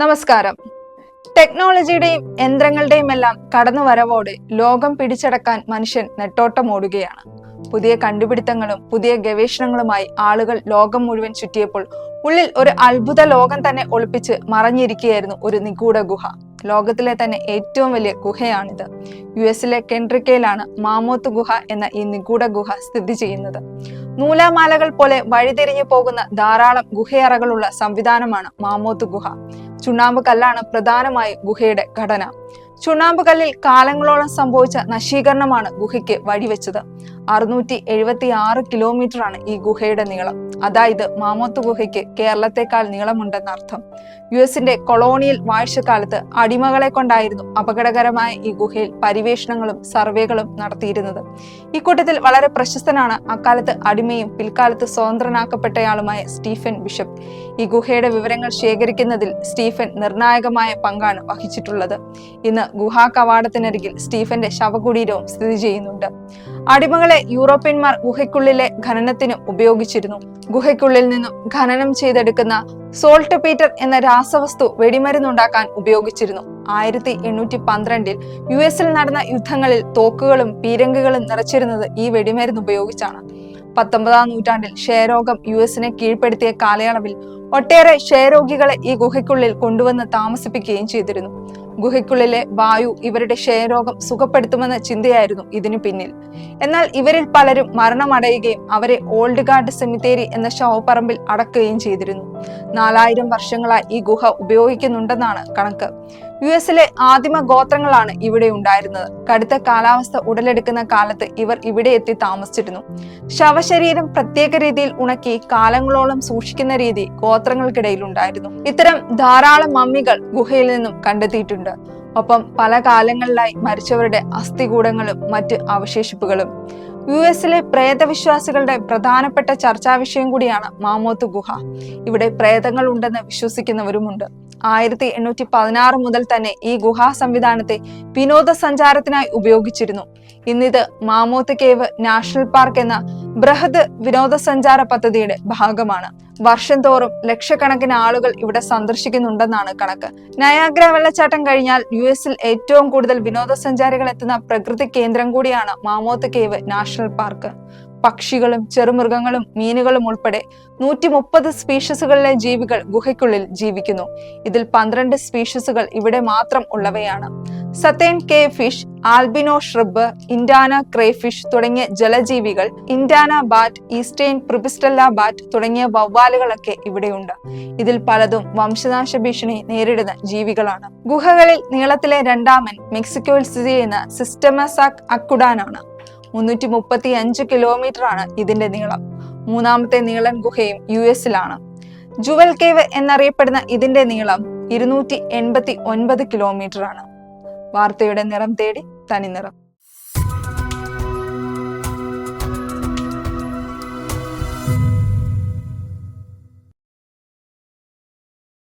നമസ്കാരം. ടെക്നോളജിയുടെയും യന്ത്രങ്ങളുടെയും എല്ലാം കടന്നു വരവോടെ ലോകം പിടിച്ചടക്കാൻ മനുഷ്യൻ നെട്ടോട്ടമോടുകയാണ് പുതിയ കണ്ടുപിടുത്തങ്ങളും പുതിയ ഗവേഷണങ്ങളുമായി ആളുകൾ ലോകം മുഴുവൻ ചുറ്റിയപ്പോൾ ഉള്ളിൽ ഒരു അത്ഭുത ലോകം തന്നെ ഒളിപ്പിച്ച് മറഞ്ഞിരിക്കുകയായിരുന്നു ഒരു നിഗൂഢ ഗുഹ. ലോകത്തിലെ തന്നെ ഏറ്റവും വലിയ ഗുഹയാണിത്. യു എസിലെ കെൻട്രിക്കയിലാണ് മാമോത്ത് ഗുഹ എന്ന ഈ നിഗൂഢ ഗുഹ സ്ഥിതി ചെയ്യുന്നത്. നൂലാമാലകൾ പോലെ വഴിതിരിഞ്ഞു പോകുന്ന ധാരാളം ഗുഹയറകളുള്ള സംവിധാനമാണ് മാമോത്ത് ഗുഹ. ചുണ്ണാമ്പ് കല്ലാണ് പ്രധാനമായി ഗുഹയുടെ ഘടന. ചുണ്ണാമ്പ് കല്ലിൽ കാലങ്ങളോളം സംഭവിച്ച നശീകരണമാണ് ഗുഹയ്ക്ക് വഴിവെച്ചത്. അറുന്നൂറ്റി എഴുപത്തി ആറ് കിലോമീറ്റർ ആണ് ഈ ഗുഹയുടെ നീളം. അതായത് മാമോത്ത് ഗുഹയ്ക്ക് കേരളത്തെക്കാൾ നീളമുണ്ടെന്നർത്ഥം യു എസിന്റെ കൊളോണിയൽ വാഴ്ചക്കാലത്ത് അടിമകളെ കൊണ്ടായിരുന്നു അപകടകരമായ ഈ ഗുഹയിൽ പരിവേഷണങ്ങളും സർവേകളും നടത്തിയിരുന്നത്. ഇക്കൂട്ടത്തിൽ വളരെ പ്രശസ്തനാണ് അക്കാലത്ത് അടിമയും പിൽക്കാലത്ത് സ്വതന്ത്രനാക്കപ്പെട്ടയാളുമായ സ്റ്റീഫൻ ബിഷപ്പ്. ഈ ഗുഹയുടെ വിവരങ്ങൾ ശേഖരിക്കുന്നതിൽ സ്റ്റീഫൻ നിർണായകമായ പങ്കാണ് വഹിച്ചിട്ടുള്ളത്. ഇന്ന് ഗുഹാ കവാടത്തിനരികിൽ സ്റ്റീഫന്റെ ശവകുടീരവും സ്ഥിതി ചെയ്യുന്നുണ്ട്. അടിമകളെ യൂറോപ്യന്മാർ ഗുഹയ്ക്കുള്ളിലെ ഖനനത്തിന് ഉപയോഗിച്ചിരുന്നു. ഗുഹയ്ക്കുള്ളിൽ നിന്നും ഖനനം ചെയ്തെടുക്കുന്ന സോൾട്ട് പീറ്റർ എന്ന രാസവസ്തു വെടിമരുന്നുണ്ടാക്കാൻ ഉപയോഗിച്ചിരുന്നു. ആയിരത്തി എണ്ണൂറ്റി പന്ത്രണ്ടിൽ യു എസിൽ നടന്ന യുദ്ധങ്ങളിൽ തോക്കുകളും പീരങ്കികളും നിറച്ചിരുന്നത് ഈ വെടിമരുന്ന് ഉപയോഗിച്ചാണ്. പത്തൊമ്പതാം നൂറ്റാണ്ടിൽ ക്ഷയരോഗം യു എസിനെ കീഴ്പ്പെടുത്തിയ കാലയളവിൽ ഒട്ടേറെ ക്ഷയരോഗികളെ ഈ ഗുഹയ്ക്കുള്ളിൽ കൊണ്ടുവന്ന് താമസിപ്പിക്കുകയും ചെയ്തിരുന്നു. ഗുഹയ്ക്കുള്ളിലെ വായു ഇവരുടെ ക്ഷയരോഗം സുഖപ്പെടുത്തുമെന്ന ചിന്തയായിരുന്നു ഇതിനു പിന്നിൽ. എന്നാൽ ഇവരിൽ പലരും മരണമടയുകയും അവരെ ഓൾഡ് ഗാർഡ് സെമിത്തേരി എന്ന ശവപ്പറമ്പിൽ അടക്കുകയും ചെയ്തിരുന്നു. നാലായിരം വർഷങ്ങളായി ഈ ഗുഹ ഉപയോഗിക്കുന്നുണ്ടെന്നാണ് കണക്ക്. യു എസിലെ ആദിമ ഗോത്രങ്ങളാണ് ഇവിടെ ഉണ്ടായിരുന്നത്. കടുത്ത കാലാവസ്ഥ ഉടലെടുക്കുന്ന കാലത്ത് ഇവർ ഇവിടെ എത്തി താമസിച്ചിരുന്നു. ശവശരീരം പ്രത്യേക രീതിയിൽ ഉണക്കി കാലങ്ങളോളം സൂക്ഷിക്കുന്ന രീതി ഗോത്രങ്ങൾക്കിടയിൽ ഉണ്ടായിരുന്നു. ഇത്തരം ധാരാളം മമ്മികൾ ഗുഹയിൽ നിന്നും കണ്ടെത്തിയിട്ടുണ്ട്. ഒപ്പം പല കാലങ്ങളിലായി മരിച്ചവരുടെ അസ്ഥികൂടങ്ങളും മറ്റ് അവശേഷിപ്പുകളും. യു എസിലെ പ്രേതവിശ്വാസികളുടെ പ്രധാനപ്പെട്ട ചർച്ചാ വിഷയം കൂടിയാണ് മാമോത്ത് ഗുഹ. ഇവിടെ പ്രേതങ്ങൾ ഉണ്ടെന്ന് വിശ്വസിക്കുന്നവരുമുണ്ട്. ആയിരത്തി എണ്ണൂറ്റി പതിനാറ് മുതൽ തന്നെ ഈ ഗുഹാ സംവിധാനത്തെ വിനോദസഞ്ചാരത്തിനായി ഉപയോഗിച്ചിരുന്നു. ഇന്നിത് മാമോത്ത് കേവ് നാഷണൽ പാർക്ക് എന്ന ബൃഹത് വിനോദസഞ്ചാര പദ്ധതിയുടെ ഭാഗമാണ്. വർഷം തോറും ലക്ഷക്കണക്കിന് ആളുകൾ ഇവിടെ സന്ദർശിക്കുന്നുണ്ടെന്നാണ് കണക്ക്. നയാഗ്ര വെള്ളച്ചാട്ടം കഴിഞ്ഞാൽ യു എസിൽ ഏറ്റവും കൂടുതൽ വിനോദസഞ്ചാരികൾ എത്തുന്ന പ്രകൃതി കേന്ദ്രം കൂടിയാണ് മാമോത്ത് കേവ് നാഷണൽ പാർക്ക്. പക്ഷികളും ചെറുമൃഗങ്ങളും മീനുകളും ഉൾപ്പെടെ നൂറ്റി മുപ്പത് സ്പീഷീസുകളിലെ ജീവികൾ ഗുഹയ്ക്കുള്ളിൽ ജീവിക്കുന്നു. ഇതിൽ പന്ത്രണ്ട് സ്പീഷീസുകൾ ഇവിടെ മാത്രം ഉള്ളവയാണ്. Southern cave fish albino shrimp Indiana crayfish തുടങ്ങിയ ജലജീവികൾ ഇൻഡാന ബാറ്റ് ഈസ്റ്റേൻ പ്രിബിസ്റ്റല്ല ബാറ്റ് തുടങ്ങിയ വവ്വാലുകളൊക്കെ ഇവിടെയുണ്ട്. ഇതിൽ പലതും വംശനാശ ഭീഷണി നേരിടുന്ന ജീവികളാണ്. ഗുഹകളിൽ നീളത്തിലെ രണ്ടാമൻ മെക്സിക്കോയിൽ സ്ഥിതി ചെയ്യുന്ന സിസ്റ്റമസാക് അക്കുഡാനാണ്. മുന്നൂറ്റി മുപ്പത്തി അഞ്ച് കിലോമീറ്റർ ആണ് ഇതിന്റെ നീളം. മൂന്നാമത്തെ നീളൻ ഗുഹയും യു എസിലാണ് ജുവൽ കേവ് എന്നറിയപ്പെടുന്ന ഇതിന്റെ നീളം ഇരുന്നൂറ്റി എൺപത്തി ഒൻപത് കിലോമീറ്റർ ആണ് വാർത്തയുടെ നിറം തേടി തനി നിറം